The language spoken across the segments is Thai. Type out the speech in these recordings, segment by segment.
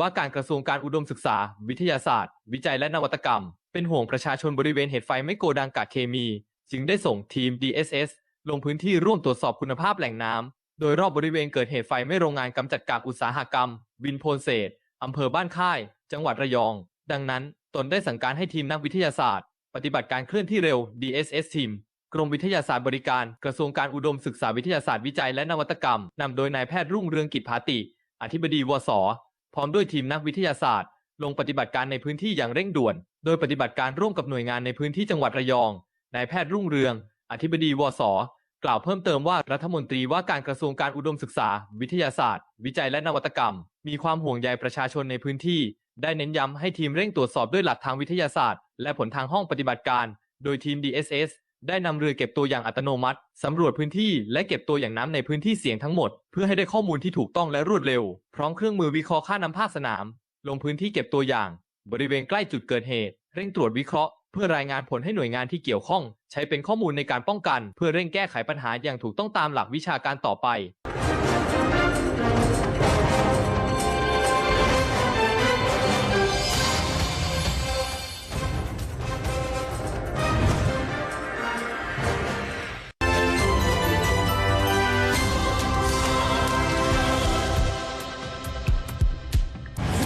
ว่าการกระทรวงการอุดมศึกษา วิทยาศาสตร์ วิจัยและนวัตกรรม เป็นห่วงประชาชนบริเวณเหตุไฟไหม่โกดังกากเคมี จึงได้ส่งทีม DSS ลงพื้นที่ร่วมตรวจสอบคุณภาพแหล่งน้ำโดยรอบบริเวณเกิดเหตุไฟไหม้โรงงานกำจัดกากอุตสาหกรรม วินโพนเศษอำเภอบ้านค่าย จังหวัดระยอง ดังนั้น ตนได้สั่งการให้ทีมนักวิทยาศาสตร์ ปฏิบัติการเคลื่อนที่เร็ว DSS ทีมกรมวิทยาศาสตร์บริการ กระทรวงการอุดมศึกษาวิทยาศาสตร์วิจัยและนวัตกรรมนำโดยนายแพทย์รุ่งเรืองกิจภาติ อธิบดีวส พร้อมด้วยทีมนักวิทยาศาสตร์ ลงปฏิบัติการในพื้นที่อย่างเร่งด่วน โดยปฏิบัติการร่วมกับหน่วยงานในพื้นที่จังหวัดระยอง นายแพทย์รุ่งเรือง อธิบดีวสกล่าวเพิ่มเติมว่ารัฐมนตรีว่าการกระทรวงการอุดมศึกษา วิทยาศาสตร์ วิจัยและนวัตกรรม มีความห่วงใยประชาชนในพื้นที่ ได้เน้นย้ำให้ทีมเร่งตรวจสอบด้วยหลักทางวิทยาศาสตร์ และผลทางห้องปฏิบัติการ โดยทีม DSS ได้นำเรือเก็บตัวอย่างอัตโนมัติสำรวจพื้นที่และเก็บตัวอย่างน้ำในพื้นที่เสี่ยงทั้งหมด เพื่อให้ได้ข้อมูลที่ถูกต้องและรวดเร็ว พร้อมเครื่องมือวิเคราะห์ค่าน้ำภาคสนาม ลงพื้นที่เก็บตัวอย่าง บริเวณใกล้จุดเกิดเหตุ เร่งตรวจวิเคราะห์เพื่อรายงานผลให้หน่วยงานที่เกี่ยวข้อง ใช้เป็นข้อมูลในการป้องกัน เพื่อเร่งแก้ไขปัญหาอย่างถูกต้องตามหลักวิชาการต่อไป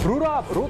รู้รอบรู้